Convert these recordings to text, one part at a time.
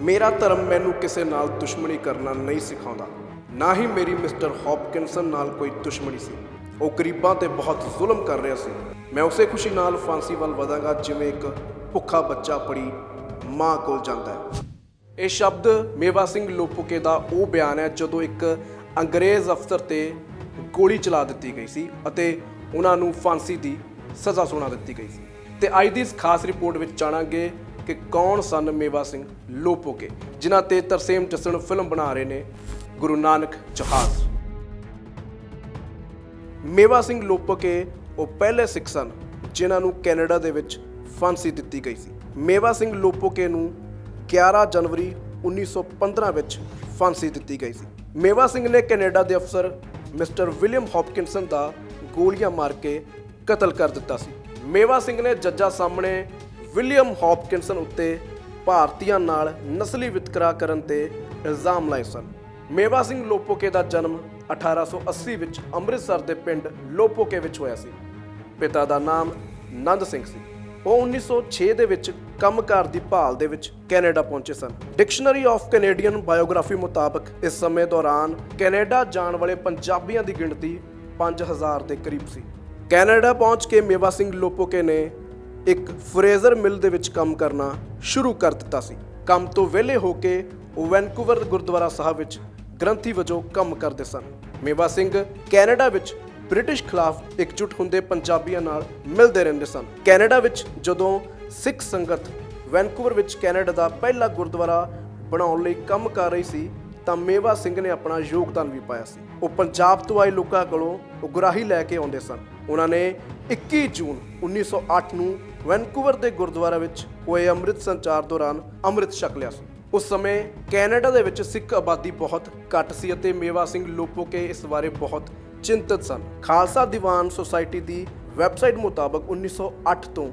ਮੇਰਾ ਧਰਮ ਮੈਨੂੰ ਕਿਸੇ ਨਾਲ ਦੁਸ਼ਮਣੀ ਕਰਨਾ ਨਹੀਂ ਸਿਖਾਉਂਦਾ। ਨਾ ਹੀ ਮੇਰੀ ਮਿਸਟਰ ਹੌਪਕਿੰਸਨ ਨਾਲ ਕੋਈ ਦੁਸ਼ਮਣੀ ਸੀ। ਉਹ ਗਰੀਬਾਂ ਤੇ ਬਹੁਤ ਜ਼ੁਲਮ ਕਰ ਰਿਹਾ ਸੀ। ਮੈਂ ਉਸੇ ਖੁਸ਼ੀ ਨਾਲ ਫਾਂਸੀ ਵੱਲ ਵਧਾਂਗਾ, ਜਿਵੇਂ ਇੱਕ ਭੁੱਖਾ ਬੱਚਾ ਪੜੀ ਮਾਂ ਕੋਲ ਜਾਂਦਾ ਹੈ। ਇਹ ਸ਼ਬਦ ਮੇਵਾ ਸਿੰਘ ਲੋਪੋਕੇ ਦਾ ਉਹ ਬਿਆਨ ਹੈ, ਜਦੋਂ ਇੱਕ ਅੰਗਰੇਜ਼ ਅਫਸਰ ਤੇ ਗੋਲੀ ਚਲਾ ਦਿੱਤੀ ਗਈ ਸੀ ਅਤੇ ਉਹਨਾਂ ਨੂੰ ਫਾਂਸੀ ਦੀ ਸਜ਼ਾ ਸੁਣਾ ਦਿੱਤੀ ਗਈ ਸੀ। ਤੇ ਅੱਜ ਦੀ ਇਸ ਖਾਸ ਰਿਪੋਰਟ ਵਿੱਚ ਜਾਣਾਂਗੇ ਕਿ ਕੌਣ ਸਨ ਮੇਵਾ ਸਿੰਘ ਲੋਪੋਕੇ, ਜਿਨ੍ਹਾਂ ਤੇ ਤਰਸੇਮ ਜੱਸਣ ਫਿਲਮ ਬਣਾ ਰਹੇ ਨੇ ਗੁਰੂ ਨਾਨਕ ਜਹਾਜ਼। ਮੇਵਾ ਸਿੰਘ ਲੋਪੋਕੇ ਉਹ ਪਹਿਲੇ ਸਿੱਖ ਸਨ, ਜਿਨ੍ਹਾਂ ਨੂੰ ਕੈਨੇਡਾ ਦੇ ਵਿੱਚ ਫਾਂਸੀ ਦਿੱਤੀ ਗਈ ਸੀ। ਮੇਵਾ ਸਿੰਘ ਲੋਪੋਕੇ ਨੂੰ 11 ਜਨਵਰੀ 1915 ਵਿੱਚ ਫਾਂਸੀ ਦਿੱਤੀ ਗਈ ਸੀ। ਮੇਵਾ ਸਿੰਘ ਨੇ ਕੈਨੇਡਾ ਦੇ ਅਫਸਰ ਮਿਸਟਰ ਵਿਲੀਅਮ ਹੌਪਕਿੰਸਨ ਦਾ ਗੋਲੀਆਂ ਮਾਰ ਕੇ ਕਤਲ ਕਰ ਦਿੱਤਾ ਸੀ। ਮੇਵਾ ਸਿੰਘ ਨੇ ਜੱਜਾਂ ਸਾਹਮਣੇ ਵਿਲੀਅਮ ਹੌਪਕਿੰਸਨ ਉੱਤੇ ਭਾਰਤੀਆਂ ਨਾਲ ਨਸਲੀ ਵਿਤਕਰਾ ਕਰਨ ਤੇ ਇਲਜ਼ਾਮ ਲਾਏ ਸਨ। ਮੇਵਾ ਸਿੰਘ ਲੋਪੋਕੇ ਦਾ ਜਨਮ 1880 ਵਿੱਚ ਅੰਮ੍ਰਿਤਸਰ ਦੇ ਪਿੰਡ ਲੋਪੋਕੇ ਵਿੱਚ ਹੋਇਆ ਸੀ। ਪਿਤਾ ਦਾ ਨਾਮ ਨੰਦ ਸਿੰਘ ਸੀ। ਉਹ 1906 ਦੇ ਵਿੱਚ ਕੰਮਕਾਰ ਦੀ ਭਾਲ ਦੇ ਵਿੱਚ ਕੈਨੇਡਾ ਪਹੁੰਚੇ ਸਨ। ਡਿਕਸ਼ਨਰੀ ਆਫ ਕੈਨੇਡੀਅਨ ਬਾਇਓਗ੍ਰਾਫੀ ਮੁਤਾਬਕ ਇਸ ਸਮੇਂ ਦੌਰਾਨ ਕੈਨੇਡਾ ਜਾਣ ਵਾਲੇ ਪੰਜਾਬੀਆਂ ਦੀ ਗਿਣਤੀ 5000 ਦੇ ਕਰੀਬ ਸੀ। ਕੈਨੇਡਾ ਪਹੁੰਚ ਕੇ ਮੇਵਾ ਸਿੰਘ ਲੋਪੋਕੇ ਨੇ ਇੱਕ ਫਰੇਜ਼ਰ ਮਿਲ ਦੇ ਵਿੱਚ ਕੰਮ ਕਰਨਾ ਸ਼ੁਰੂ ਕਰ ਦਿੱਤਾ ਸੀ। ਕੰਮ ਤੋਂ ਵਿਹਲੇ ਹੋ ਕੇ ਉਹ ਵੈਨਕੂਵਰ ਗੁਰਦੁਆਰਾ ਸਾਹਿਬ ਵਿੱਚ ਗ੍ਰੰਥੀ ਵਜੋਂ ਕੰਮ ਕਰਦੇ ਸਨ। ਮੇਵਾ ਸਿੰਘ ਕੈਨੇਡਾ ਵਿੱਚ ਬ੍ਰਿਟਿਸ਼ ਖਿਲਾਫ ਇਕਜੁੱਟ ਹੁੰਦੇ ਪੰਜਾਬੀਆਂ ਨਾਲ ਮਿਲਦੇ ਰਹਿੰਦੇ ਸਨ। ਕੈਨੇਡਾ ਵਿੱਚ ਜਦੋਂ ਸਿੱਖ ਸੰਗਤ ਵੈਨਕੂਵਰ ਵਿੱਚ ਕੈਨੇਡਾ ਦਾ ਪਹਿਲਾ ਗੁਰਦੁਆਰਾ ਬਣਾਉਣ ਲਈ ਕੰਮ ਕਰ ਰਹੀ ਸੀ, ਤਾਂ ਮੇਵਾ ਸਿੰਘ ਨੇ ਆਪਣਾ ਯੋਗਦਾਨ ਵੀ ਪਾਇਆ ਸੀ। ਉਹ ਪੰਜਾਬ ਤੋਂ ਆਏ ਲੋਕਾਂ ਕੋਲੋਂ ਉਗਰਾਹੀ ਲੈ ਕੇ ਆਉਂਦੇ ਸਨ। ਉਹਨਾਂ ਨੇ 21 ਜੂਨ 1908 ਨੂੰ ਵੈਨਕੂਵਰ ਦੇ ਗੁਰਦੁਆਰਾ ਵਿੱਚ ਹੋਏ ਅੰਮ੍ਰਿਤ ਸੰਚਾਰ ਦੌਰਾਨ ਅੰਮ੍ਰਿਤ ਛਕ ਲਿਆ ਸੀ। ਉਸ ਸਮੇਂ ਕੈਨੇਡਾ ਦੇ ਵਿੱਚ ਸਿੱਖ ਆਬਾਦੀ ਬਹੁਤ ਘੱਟ ਸੀ ਅਤੇ ਮੇਵਾ ਸਿੰਘ ਲੋਪੋਕੇ ਇਸ ਬਾਰੇ ਬਹੁਤ ਚਿੰਤਤ ਸਨ। ਖਾਲਸਾ ਦੀਵਾਨ ਸੁਸਾਇਟੀ ਦੀ ਵੈਬਸਾਈਟ ਮੁਤਾਬਕ 1908 ਤੋਂ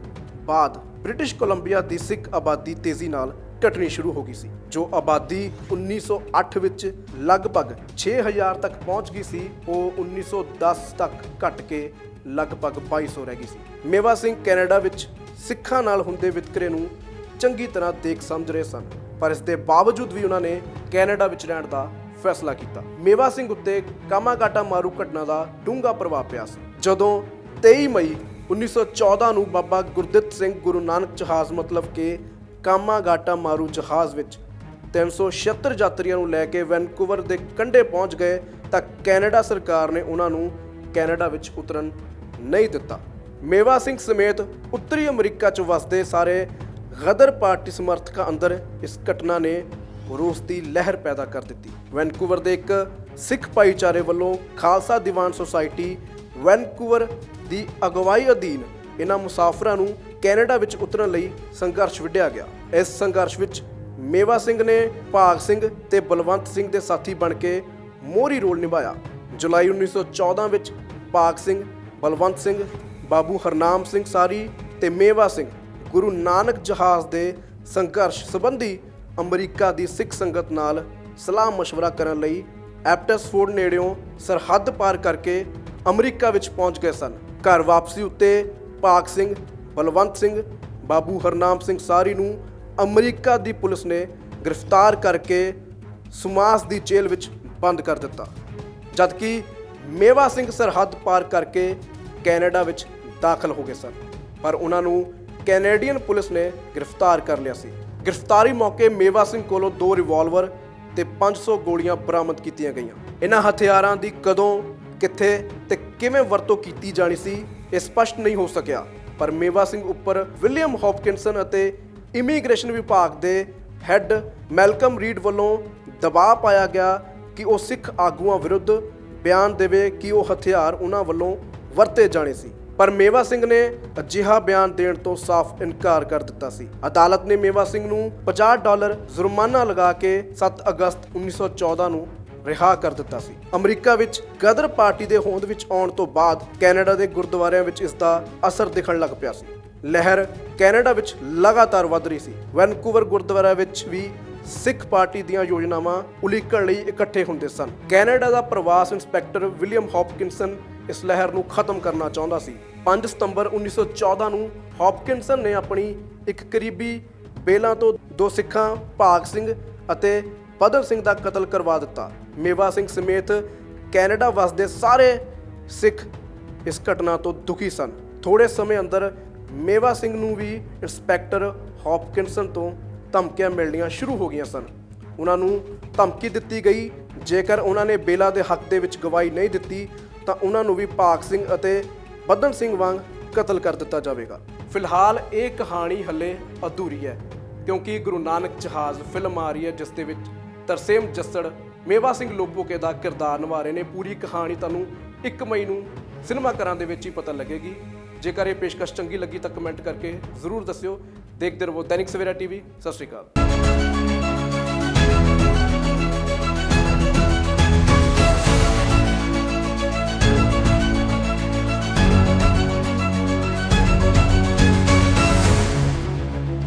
ਬਾਅਦ ਬ੍ਰਿਟਿਸ਼ ਕੋਲੰਬੀਆ ਦੀ ਸਿੱਖ ਆਬਾਦੀ ਤੇਜ਼ੀ ਨਾਲ ਘਟਣੀ ਸ਼ੁਰੂ ਹੋ ਗਈ ਸੀ, ਜੋ ਆਬਾਦੀ 1908 ਵਿੱਚ ਲਗਭਗ 6000 ਤੱਕ ਪਹੁੰਚ ਗਈ ਸੀ, ਉਹ 1910 ਤੱਕ ਘਟ ਕੇ ਲਗਭਗ 2200 ਰਹਿ ਗਈ ਸੀ। ਮੇਵਾ ਸਿੰਘ ਕੈਨੇਡਾ ਵਿੱਚ ਸਿੱਖਾਂ ਨਾਲ ਹੁੰਦੇ ਵਿਤਕਰੇ ਨੂੰ ਚੰਗੀ ਤਰ੍ਹਾਂ ਦੇਖ ਸਮਝ ਰਹੇ ਸਨ, ਪਰ ਇਸ ਦੇ ਬਾਵਜੂਦ ਵੀ ਉਹਨਾਂ ਨੇ ਕੈਨੇਡਾ ਵਿੱਚ ਰਹਿਣ ਦਾ ਫੈਸਲਾ ਕੀਤਾ। ਮੇਵਾ ਸਿੰਘ ਉੱਤੇ ਕਾਮਾਗਾਟਾ ਮਾਰੂ ਘਟਨਾ ਦਾ ਡੂੰਘਾ ਪ੍ਰਭਾਵ ਪਿਆ ਸੀ। ਜਦੋਂ 23 ਮਈ 1914 ਨੂੰ ਬਾਬਾ ਗੁਰਦਿੱਤ ਸਿੰਘ ਗੁਰੂ ਨਾਨਕ ਜਹਾਜ਼ ਮਤਲਬ ਕਿ ਕਾਮਾਗਾਟਾ ਮਾਰੂ ਜਹਾਜ਼ ਵਿੱਚ 376 ਯਾਤਰੀਆਂ ਨੂੰ ਲੈ ਕੇ ਵੈਨਕੂਵਰ ਦੇ ਕੰਢੇ ਪਹੁੰਚ ਗਏ, ਤਾਂ ਕੈਨੇਡਾ ਸਰਕਾਰ ਨੇ ਉਹਨਾਂ ਨੂੰ ਕੈਨੇਡਾ ਵਿੱਚ ਉਤਰਨ ਨਹੀਂ ਦਿੱਤਾ। ਮੇਵਾ ਸਿੰਘ ਸਮੇਤ ਉੱਤਰੀ ਅਮਰੀਕਾ 'ਚ ਵਸਦੇ ਸਾਰੇ ਗਦਰ ਪਾਰਟੀ ਸਮਰਥਕਾਂ ਅੰਦਰ ਇਸ ਘਟਨਾ ਨੇ ਰੋਸ ਦੀ ਲਹਿਰ ਪੈਦਾ ਕਰ ਦਿੱਤੀ। ਵੈਨਕੂਵਰ ਦੇ ਇੱਕ ਸਿੱਖ ਭਾਈਚਾਰੇ ਵੱਲੋਂ ਖਾਲਸਾ ਦੀਵਾਨ ਸੁਸਾਇਟੀ ਵੈਨਕੂਵਰ ਦੀ ਅਗਵਾਈ ਅਧੀਨ ਇਹਨਾਂ ਮੁਸਾਫਰਾਂ ਨੂੰ ਕੈਨੇਡਾ ਵਿੱਚ ਉਤਰਨ ਲਈ ਸੰਘਰਸ਼ ਵਿੱਢਿਆ ਗਿਆ। ਇਸ ਸੰਘਰਸ਼ ਵਿੱਚ ਮੇਵਾ ਸਿੰਘ ਨੇ ਭਾਗ ਸਿੰਘ ਤੇ ਬਲਵੰਤ ਸਿੰਘ ਦੇ ਸਾਥੀ ਬਣ ਕੇ ਮੋਹਰੀ ਰੋਲ ਨਿਭਾਇਆ। ਜੁਲਾਈ 1914 ਵਿੱਚ ਭਾਗ ਸਿੰਘ, ਬਲਵੰਤ ਸਿੰਘ ਬਾਬੂ ਹਰਨਾਮ ਸਿੰਘ ਸਾਰੀ ਤੇ ਮੇਵਾ ਸਿੰਘ ਗੁਰੂ ਨਾਨਕ ਜਹਾਜ਼ ਦੇ ਸੰਘਰਸ਼ ਸੰਬੰਧੀ ਅਮਰੀਕਾ ਦੀ ਸਿੱਖ ਸੰਗਤ ਨਾਲ ਸਲਾਹ مشਵਰਾ ਕਰਨ ਲਈ ਐਪਟਸਫੋਰਡ ਨੇੜਿਓਂ ਸਰਹੱਦ ਪਾਰ ਕਰਕੇ ਅਮਰੀਕਾ ਵਿੱਚ ਪਹੁੰਚ ਗਏ ਸਨ। ਘਰ ਵਾਪਸੀ ਉੱਤੇ ਪਾਕ ਸਿੰਘ, ਬਲਵੰਤ ਸਿੰਘ, ਬਾਬੂ ਹਰਨਾਮ ਸਿੰਘ ਸਾਰੀ ਨੂੰ ਅਮਰੀਕਾ ਦੀ ਪੁਲਿਸ ਨੇ ਗ੍ਰਿਫਤਾਰ ਕਰਕੇ ਸੁਮਾਸ ਦੀ ਜੇਲ੍ਹ ਵਿੱਚ ਬੰਦ ਕਰ ਦਿੱਤਾ। ਜਦਕਿ ਮੇਵਾ ਸਿੰਘ ਸਰਹੱਦ ਪਾਰ ਕਰਕੇ ਕੈਨੇਡਾ ਵਿੱਚ ਦਾਖਲ ਹੋ ਗਏ ਸਨ। ਪਰ ਉਹਨਾਂ ਨੂੰ ਕੈਨੇਡੀਅਨ ਪੁਲਿਸ ਨੇ ਗ੍ਰਿਫਤਾਰ ਕਰ ਲਿਆ ਸੀ। ਗ੍ਰਿਫਤਾਰੀ ਮੌਕੇ ਮੇਵਾ ਸਿੰਘ ਕੋਲੋਂ ਦੋ ਰਿਵਾਲਵਰ ਤੇ 500 ਗੋਲੀਆਂ ਬਰਾਮਦ ਕੀਤੀਆਂ ਗਈਆਂ। ਇਹਨਾਂ ਹਥਿਆਰਾਂ ਦੀ ਕਦੋਂ, ਕਿੱਥੇ ਤੇ ਕਿਵੇਂ ਵਰਤੋਂ ਕੀਤੀ ਜਾਣੀ ਸੀ, ਇਹ ਸਪਸ਼ਟ ਨਹੀਂ ਹੋ ਸਕਿਆ। ਪਰ ਮੇਵਾ ਸਿੰਘ ਉੱਪਰ ਵਿਲੀਅਮ ਹੌਪਕਿੰਸਨ ਅਤੇ ਇਮੀਗ੍ਰੇਸ਼ਨ ਵਿਭਾਗ ਦੇ ਹੈੱਡ ਮੈਲਕਮ ਰੀਡ ਵੱਲੋਂ ਦਬਾਅ ਪਾਇਆ ਗਿਆ ਕਿ ਉਹ ਸਿੱਖ ਆਗੂਆਂ ਵਿਰੁੱਧ ਬਿਆਨ ਦੇਵੇ ਕਿ ਉਹ ਹਥਿਆਰ ਉਹਨਾਂ ਵੱਲੋਂ ਵਰਤੇ ਜਾਣੇ ਸੀ। ਪਰ ਮੇਵਾ ਸਿੰਘ ਨੇ ਅਜਿਹਾ ਬਿਆਨ ਦੇਣ ਤੋਂ ਸਾਫ਼ ਇਨਕਾਰ ਕਰ ਦਿੱਤਾ ਸੀ। ਅਦਾਲਤ ਨੇ ਮੇਵਾ ਸਿੰਘ ਨੂੰ 50 ਡਾਲਰ ਜੁਰਮਾਨਾ ਲਗਾ ਕੇ 7 ਅਗਸਤ 1914 ਨੂੰ ਰਿਹਾ ਕਰ ਦਿੱਤਾ ਸੀ। ਅਮਰੀਕਾ ਵਿੱਚ ਗਦਰ ਪਾਰਟੀ ਦੇ ਹੋਂਦ ਵਿੱਚ ਆਉਣ ਤੋਂ ਬਾਅਦ ਕੈਨੇਡਾ ਦੇ ਗੁਰਦੁਆਰਿਆਂ ਵਿੱਚ ਇਸ ਦਾ ਅਸਰ ਦਿਖਣ ਲੱਗ ਪਿਆ ਸੀ। ਲਹਿਰ ਕੈਨੇਡਾ ਵਿੱਚ ਲਗਾਤਾਰ ਵਧ ਰਹੀ ਸੀ। ਵੈਨਕੂਵਰ ਗੁਰਦੁਆਰਾ ਵਿੱਚ ਵੀ ਸਿੱਖ ਪਾਰਟੀ ਦੀਆਂ ਯੋਜਨਾਵਾਂ ਉਲੀਕਣ ਲਈ ਇਕੱਠੇ ਹੁੰਦੇ ਸਨ। ਕੈਨੇਡਾ ਦਾ ਪ੍ਰਵਾਸ ਇੰਸਪੈਕਟਰ ਵਿਲੀਅਮ ਹੌਪਕਿੰਸਨ ਇਸ ਲਹਿਰ ਨੂੰ ਖਤਮ ਕਰਨਾ ਚਾਹੁੰਦਾ ਸੀ। 5 ਸਤੰਬਰ 1914 ਨੂੰ ਹੌਪਕਿੰਸਨ ਨੇ ਆਪਣੀ ਇੱਕ ਕਰੀਬੀ ਬੇਲਾਂ ਤੋਂ ਦੋ ਸਿੱਖਾਂ, ਭਾਗ ਸਿੰਘ ਅਤੇ ਪਦਨ ਸਿੰਘ ਦਾ ਕਤਲ ਕਰਵਾ ਦਿੱਤਾ। ਮੇਵਾ ਸਿੰਘ ਸਮੇਤ ਕੈਨੇਡਾ ਵਸਦੇ ਸਾਰੇ ਸਿੱਖ ਇਸ ਘਟਨਾ ਤੋਂ ਦੁਖੀ ਸਨ। ਥੋੜੇ ਸਮੇਂ ਅੰਦਰ ਮੇਵਾ ਸਿੰਘ ਨੂੰ ਵੀ ਇੰਸਪੈਕਟਰ ਹੌਪਕਿੰਸਨ ਤੋਂ ਧਮਕੀਆਂ ਮਿਲਣੀਆਂ ਸ਼ੁਰੂ ਹੋ ਗਈਆਂ ਸਨ। ਉਹਨਾਂ ਨੂੰ ਧਮਕੀ ਦਿੱਤੀ ਗਈ। ਜੇਕਰ ਉਹਨਾਂ ਨੇ ਬੇਲਾ ਦੇ ਹੱਕ ਦੇ ਵਿੱਚ ਗਵਾਹੀ ਨਹੀਂ ਦਿੱਤੀ ਤਾਂ ਉਹਨਾਂ ਨੂੰ ਵੀ ਭਾਗ ਸਿੰਘ ਅਤੇ ਬੱਦਨ ਸਿੰਘ ਵਾਂਗ ਕਤਲ ਕਰ ਦਿੱਤਾ ਜਾਵੇਗਾ। ਫਿਲਹਾਲ ਇਹ ਕਹਾਣੀ ਹੱਲੇ ਅਧੂਰੀ ਹੈ, ਕਿਉਂਕਿ ਗੁਰੂ ਨਾਨਕ ਜਹਾਜ਼ ਫਿਲਮ ਆ ਰਹੀ ਹੈ, ਜਿਸ ਦੇ ਵਿੱਚ ਤਰਸੇਮ ਜੱਸੜ, ਮੇਵਾ ਸਿੰਘ ਲੋਪੋਕੇ ਦਾ ਕਿਰਦਾਰ ਨਿਭਾ ਰਹੇ ਨੇ। ਪੂਰੀ ਕਹਾਣੀ ਤੁਹਾਨੂੰ 1 ਮਈ ਨੂੰ ਸਿਨੇਮਾ ਘਰਾਂ ਦੇ ਵਿੱਚ ਹੀ ਪਤਾ ਲੱਗੇਗੀ। ਜੇਕਰ ਇਹ ਪੇਸ਼ਕਸ਼ ਚੰਗੀ ਲੱਗੀ ਤਾਂ ਕਮੈਂਟ ਕਰਕੇ ਜ਼ਰੂਰ ਦੱਸਿਓ। ਦੇਖਦੇ ਰਹੋ ਦੈਨਿਕ ਸਵੇਰਾ ਟੀਵੀ, ਸਤਿ ਸ਼੍ਰੀ ਅਕਾਲ।